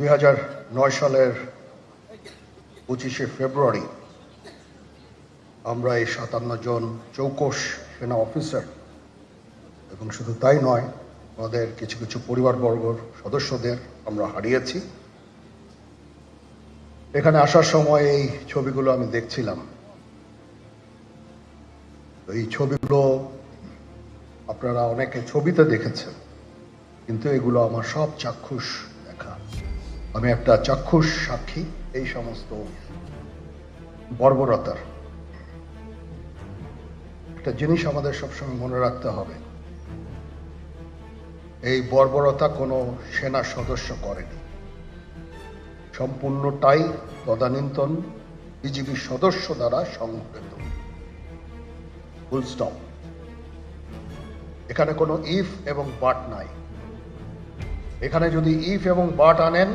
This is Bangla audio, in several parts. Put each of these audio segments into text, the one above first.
দুই সালের পঁচিশে ফেব্রুয়ারি আমরা এই সাতান্ন জন চৌকস সেনা অফিসার, এবং শুধু তাই নয়, আমাদের কিছু কিছু পরিবারবর্গর সদস্যদের আমরা হারিয়েছি। এখানে আসার সময় এই ছবিগুলো আমি দেখছিলাম। এই ছবিগুলো আপনারা অনেকে ছবিতে দেখেছেন, কিন্তু এগুলো আমার সব চাক্ষুষ আমি একটা চাক্ষুষ সাক্ষী, এই সমস্ত বর্বরতার। একটা জিনিস আমাদের সবসময় মনে রাখতে হবে। এই বর্বরতা কোনো সেনা সদস্য করেনি। সম্পূর্ণটাই তদানীন্তন বিজিবি সদস্য দ্বারা সংঘটিত। ফুল স্টপ এখানে কোনো ইফ এবং বাট নাই। এখানে যদি ইফ এবং বাট আনেন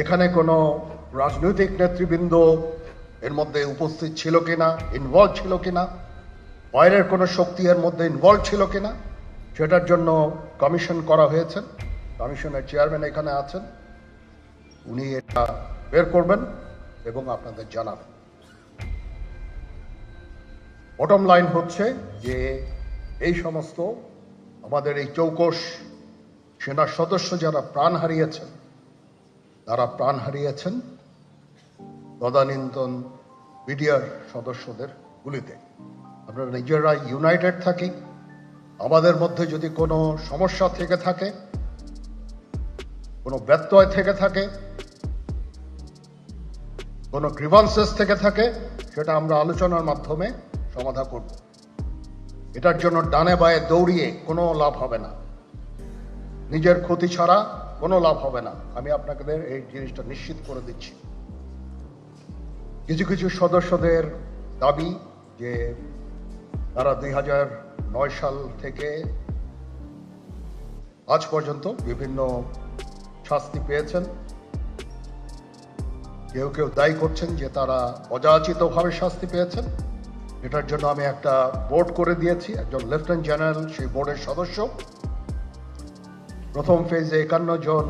এখানে কোনো রাজনৈতিক নেতৃবৃন্দ এর মধ্যে উপস্থিত ছিল কিনা ইনভলভ ছিল কিনা, বাইরের কোনো শক্তি এর মধ্যে ইনভলভ ছিল কিনা, সেটার জন্য কমিশন করা হয়েছে। কমিশনের চেয়ারম্যান এখানে আছেন। উনি এটা বের করবেন এবং আপনাদের জানাবেন। বটম লাইন হচ্ছে যে এই সমস্ত আমাদের এই চৌকস সেনা সদস্য যারা প্রাণ হারিয়েছেন তারা প্রাণ হারিয়েছেন তদানীন্তন বিডিআর সদস্যদের গুলিতে। আমরা নিজেরা ইউনাইটেড থাকি, আমাদের মধ্যে যদি কোনো সমস্যা থেকে থাকে, কোনো ব্যত্যয় থেকে থাকে, কোনো গ্রিভান্সেস থেকে থাকে, সেটা আমরা আলোচনার মাধ্যমে সমাধা করব। এটার জন্য ডানে বায়ে দৌড়িয়ে কোনো লাভ হবে না। নিজের ক্ষতি ছাড়া কোনো লাভ হবে না। আমি আপনাদের এই জিনিসটা নিশ্চিত করে দিচ্ছি। কিছু কিছু সদস্যদের দাবি যে তারা দুই হাজার নয় সাল থেকে আজ পর্যন্ত বিভিন্ন শাস্তি পেয়েছেন। কেউ কেউ দায়ী করছেন যে তারা অযাচিতভাবে শাস্তি পেয়েছেন। এটার জন্য আমি একটা বোর্ড করে দিয়েছি। একজন লেফটেন্যান্ট জেনারেল, সেই বোর্ডের সদস্য। প্রথম ফেজে একান্ন জন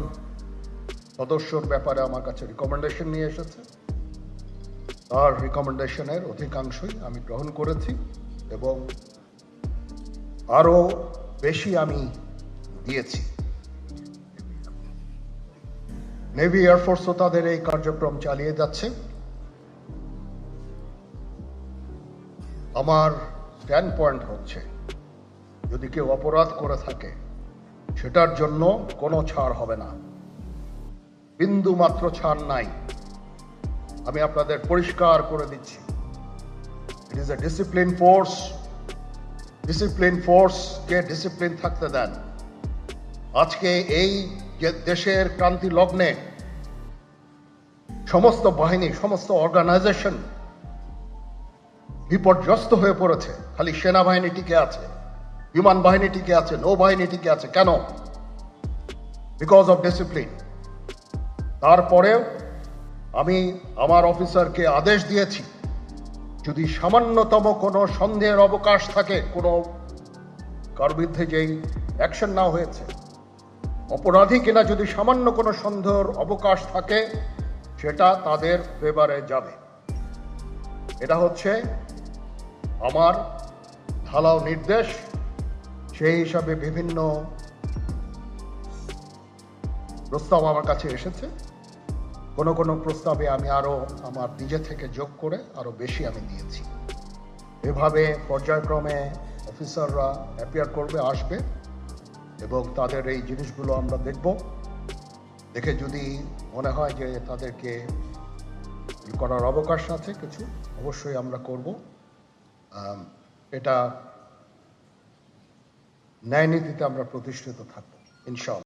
সদস্যর ব্যাপারে আমার কাছে রিকমেন্ডেশন নিয়ে এসেছে। তার রিকমেন্ডেশনের অধিকাংশই আমি গ্রহণ করেছি এবং আরও বেশি আমি দিয়েছি। নেভি এয়ারফোর্সও তাদের এই কার্যক্রম চালিয়ে যাচ্ছে। আমার স্ট্যান্ড পয়েন্ট হচ্ছে, যদি কেউ অপরাধ করে থাকে সেটার জন্য কোনো ছাড় হবে না। বিন্দু মাত্র ছাড় নাই। আমি আপনাদের পরিষ্কার করে দিচ্ছি। It is a discipline force discipline ফোর্সকে discipline থাকতে দেন। আজকে এই যে দেশের ক্রান্তি লগ্নে সমস্ত বাহিনী, সমস্ত অর্গানাইজেশন বিপর্যস্ত হয়ে পড়েছে। খালি সেনাবাহিনী টিকে আছে। বিমান বাহিনী টিকে আছে নৌবাহিনী টিকে আছে। কেন? বিকজ অফ ডিসিপ্লিন তারপরেও আমি আমার অফিসারকে আদেশ দিয়েছি, যদি সামান্যতম কোনো সন্দেহের অবকাশ থাকে, কোনো কার বিরুদ্ধে যেই অ্যাকশন না হয়েছে, অপরাধী কিনা যদি সামান্য কোনো সন্দেহের অবকাশ থাকে, সেটা তাদের ফেভারে যাবে। এটা হচ্ছে আমার ঢালাও নির্দেশ। সেই হিসাবে বিভিন্ন প্রস্তাব আমার কাছে এসেছে। কোনো কোনো প্রস্তাবে আমি আরও আমার নিজে থেকে যোগ করে আরও বেশি আমি দিয়েছি। এভাবে পর্যায়ক্রমে অফিসাররা অ্যাপিয়ার করবে, আসবে এবং তাদের এই জিনিসগুলো আমরা দেখব। দেখে যদি মনে হয় যে তাদেরকে করার অবকাশ আছে কিছু, অবশ্যই আমরা করব। এটা ন্যায় নীতিতে আমরা প্রতিষ্ঠিত থাকব ইনশাআল্লাহ।